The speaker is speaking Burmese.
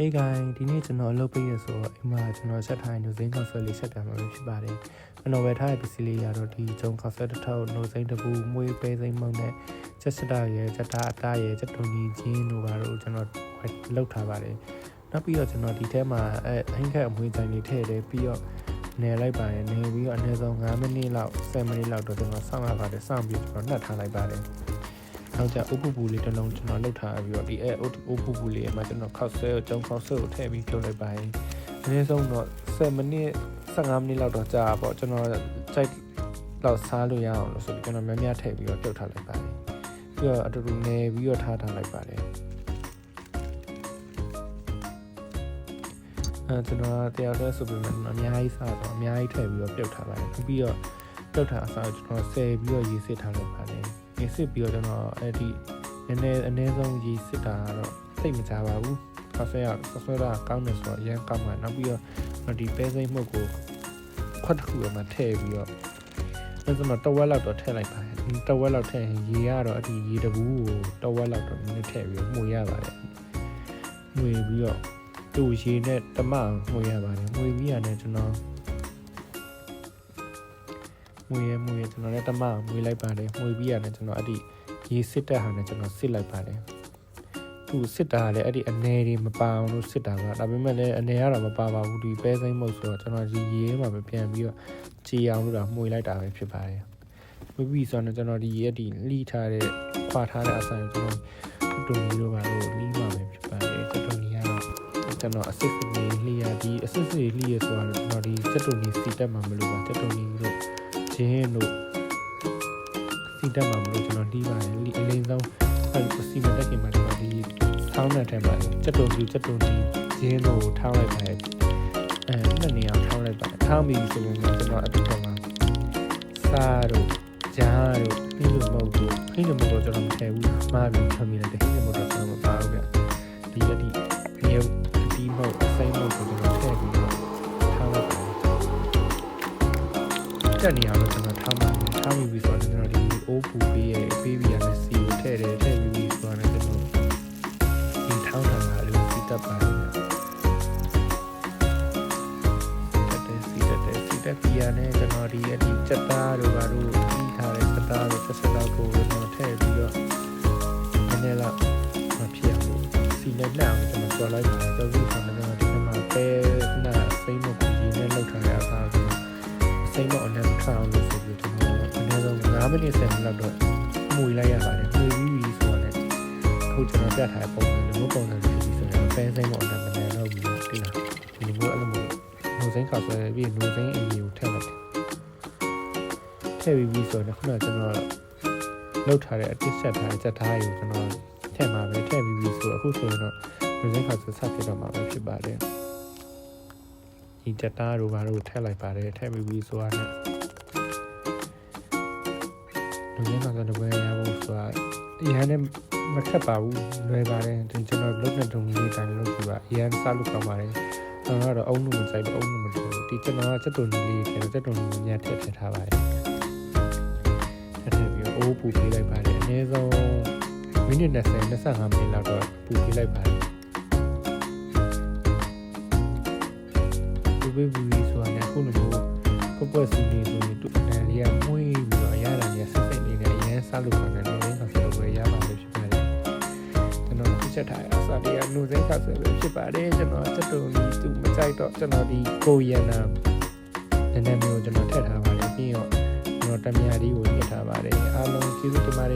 Hey guys ဒီနေ့ကျွန်တော်အလုပ်ပေးရဆိုတော့အိမ်မှာကျွန်တော်ဆက်ထားတဲ့ new zine concert လေးဆက်တာမှာပဲဖြစ်ပါတယ်ကျွန်တော်ဝယ်ထားတဲ့ပစ္စည်းလေးရတော့ဒီဂျုံ concert တစ်ထောက် new zine တစ်ခုမွေးပဲစိမ့်မုံနဲ့ချက်စတာရယ်ချက်တာအတားရယ်ချက်တုံကြီးချင်းတို့ပါတော့ကျွန်တော်လောက်ထားပါတယ်နောက်ပြီးတော့ကျွန်တော်ဒီထဲမှာအဲအင်ခက်အမွေးတိုင်းလေးထည့်တယ်ပြီးတော့နေလိုက်ပါတယ်နေပြီးတော့အနည်းဆုံး9မိနစ်လောက်10မိနစ်လောက်တော့ကျွန်တော်စောင့်ရပါတယ်စောင့်ပြီးကျွန်တော်နှက်ထားလိုက်ပါတယ် နောက်ကျအုပ်ပူပူလေးတစ်လုံးကျွန်တော်လှုပ်ထားပြီးတော့ဒီအဲအုပ်ပူပူလေးမှာကျွန်တော်ခောက်ဆွဲကိုကျုံခောက်ဆွဲကိုထည့်ပြီးပြုတ်လိုက်ပါတယ်အနည်းဆုံးတော့10မိနစ်15မိနစ်လောက်တော့ကြာပါကျွန်တော်ကြိုက်တော့စားလို့ရအောင်လို့ဆိုပြီးကျွန်တော်များများထည့်ပြီးတော့ပြုတ်ထားလိုက်ပါတယ်ပြီးတော့အတူတူနေပြီးတော့ထားထားလိုက်ပါတယ်အဲကျွန်တော်တယောက်တည်းဆိုပေမဲ့အများကြီးစားတော့အများကြီးထည့်ပြီးတော့ပြုတ်ထားပါတယ်ပြီးတော့ ပြုတ်ထားအစားကျွန်တော်ဆယ်ပြီးတော့ရေးစစ်ထားလိုက်ပါတယ်ရေးစစ်ပြီးတော့ကျွန်တော်အဲ့ဒီနည်းနည်းအနည်းဆုံးရေးစစ်တာကတော့သိမကြပါဘူးကာဖေကဆော့ဆွဲတာကောင်းတယ်ဆိုတော့အရင်ကောင်းမှာနောက်ပြီးတော့ဒီပဲစိမ့်မှုကိုခွက်တစ်ခုမှထည့်ပြီးတော့အဲ့ဒါမှတဝက်လောက်တော့ထည့်လိုက်ပါတယ်တဝက်လောက်ထည့်ရင်ရေကတော့အဒီရေတဘူးကိုတဝက်လောက်တော့နည်းနည်းထည့်ပြီးတော့မှုရပါတယ်မှုပြီးတော့သူ့ရေနဲ့တမမှုရပါတယ်မှုပြီးရတယ်ကျွန်တော် မွေရမွေရကျွန်တော်လည်းတမမွေလိုက်ပါတယ်မွေပြီးရတယ်ကျွန်တော်အဲ့ဒီရေစစ်တဲ့ဟာနဲ့ကျွန်တော်စစ်လိုက်ပါတယ်သူစစ်တာလည်းအဲ့ဒီအနေတွေမပါအောင်လို့စစ်တာကဒါပေမဲ့လည်းအနေကတော့မပါပါဘူးဒီပဲစိမ့်မှုဆိုတော့ကျွန်တော်ဒီရေမှာပဲပြန်ပြီးတော့ကြည်အောင်လို့တာမှွေလိုက်တာပဲဖြစ်ပါတယ်မပြီးဆိုတော့ကျွန်တော်ဒီရေဒီလှီထားတဲ့ခွာထားတဲ့အဆိုင်ကျွန်တော်တူနီတို့ပါလို့လီးမှာပဲဖြစ်ပါတယ်စက်တူနီကတော့ကျွန်တော်အစစ်စစ်လေးလှီရဒီအစစ်စစ်လှီရဆိုတော့ကျွန်တော်ဒီစက်တူနီစီတက်မှာမလို့ပါစက်တူနီတို့ ချင်းတို့စီတက်မှာမလို့ကျွန်တော်တီးပါတယ်လီအလင်းဆုံးအဲ့စီမတက်ခင်မှာကျွန်တော်ဒီဆောင်းတဲ့ထဲမှာစက်တူနီစက်တူနီချင်းတို့ထားလိုက်ပါတယ်အဲနှစ်နေအောင်ထားလိုက်ပါတယ်ထားပြီးဆိုရင်ကျွန်တော်အတူတူမှာစားတို့ဂျားတို့ဟင်းလိုမဟုတ်ဘူးဟင်းလိုမဟုတ်တော့ကျွန်တော်မထည့်ဘူးမှားပြီးထပ်မိလိုက်တယ်ဟင်းလိုမဟုတ်တော့ကျွန်တော်မပါဘူးဗျ တက်နေအောင်လို့ကျွန်တော်ထားမှာထားပြီးပြီးဆိုတော့ကျွန်တော်ဒီအိုးပူပေးရဲ့ပေးပြီးရမယ်စီကိုထည့်တယ်ထည့်ပြီးပြီးဆိုတော့ကျွန်တော်ဒီထောင်းတာကလေးစီတက်ပါတယ်တက်တယ်စီတက်တယ်စီတက်ပြီးရနဲ့ကျွန်တော်ဒီအဒီချက်သားတို့ဘာတို့ပြီးထားတဲ့ချက်သားတို့ချက်စလောက်ကိုကျွန်တော်ထည့်ပြီးတော့နည်းနည်းလောက်မဖြစ်အောင်စီနဲ့နှောက်ကျွန်တော်ကြော်လိုက်ပါတယ်ကြော်ပြီးဆိုတော့ကျွန်တော်ဒီထဲမှာပဲနာစိမ့်မကိုရင်းနဲ့လောက်ထားတဲ့အခါဆို စိမ့်မအနေနဲ့ထားအောင်လို့ဆိုပြီးကျွန်တော်အနည်းဆုံး9မိနစ်10မိနစ်လောက်တော့မှုလိုက်ရပါတယ်မှုပြီးပြီဆိုတော့လည်းအခုကျွန်တော်ပြထားတဲ့ပုံစံမျိုးပုံစံဖြစ်ပြီးဆိုရင်ပဲစိမ့်မအနေနဲ့မနေတော့ဘူးတိလားဒီလိုမျိုးအဲ့လိုမျိုးနှုတ်စိမ့်ခါဆွဲပြီးနှုတ်စိမ့်အရင်ကိုထည့်လိုက်ထည့်ပြီးပြီဆိုတော့ခုနကကျွန်တော်လောက်ထားတဲ့အတစ်ဆက်ထားတဲ့စက်ထားကိုကျွန်တော်ထည့်မှာပဲထည့်ပြီးပြီဆိုတော့အခုဆိုရင်တော့နှုတ်စိမ့်ခါဆွဲဆက်ဖြစ်တော့မှာပဲဖြစ်ပါတယ် ဒီတက်တာတို့ဘာတို့ထည့်လိုက်ပါတယ်ထည့်ပြီးပြီဆိုတော့လူရင်းကတော့တပွဲရဖို့ဆိုတာအရင်နဲ့မခက်ပါဘူးလွယ်ပါတယ်ဒီကျွန်တော်လုပ်တဲ့တုံးလေးတိုင်းလုပ်ကြည့်ပါအရင်စလုပ်ကောင်းပါတယ်ကျွန်တော်ကတော့အုံလို့မစိုက်ဘူးအုံလို့မတူဘူးဒီကျွန်တော်ကစက်တုံကြီးလေးတယ်စက်တုံကြီးညက်ထည့်ထည့်ထားပါတယ်ထည့်ထည့်ပြီးအိုးပူပေးလိုက်ပါတယ်အနည်းဆုံးမိနစ်20 25မိနစ်လောက်တော့ပူပေးလိုက်ပါတယ် ပူပေးပြီးဆိုတော့အခုလိုမျိုးပပွက်စူနေဆိုရင်တူအန်လေးကမွေးပြီးတော့ရတာကြီးဆက်စိတ်လေးနဲ့အရင်စလုပ်ကောင်းတယ်လို့ရင်းခါဆိုတော့ရပါလို့ဖြစ်ပါတယ်ကျွန်တော်ပြချက်ထားအစားတရားနှုတ်စိတ်ခါဆိုလို့ဖြစ်ပါတယ်ကျွန်တော်စက်တုံကြီးသူမကြိုက်တော့ကျွန်တော်ဒီကိုရန်နာနည်းနည်းမျိုးကျွန်တော်ထည့်ထားပါတယ်ပြီးတော့ကျွန်တော်တမယာဒီကိုညှစ်ထားပါတယ်အားလုံးကျေးဇူးတင်ပါတယ်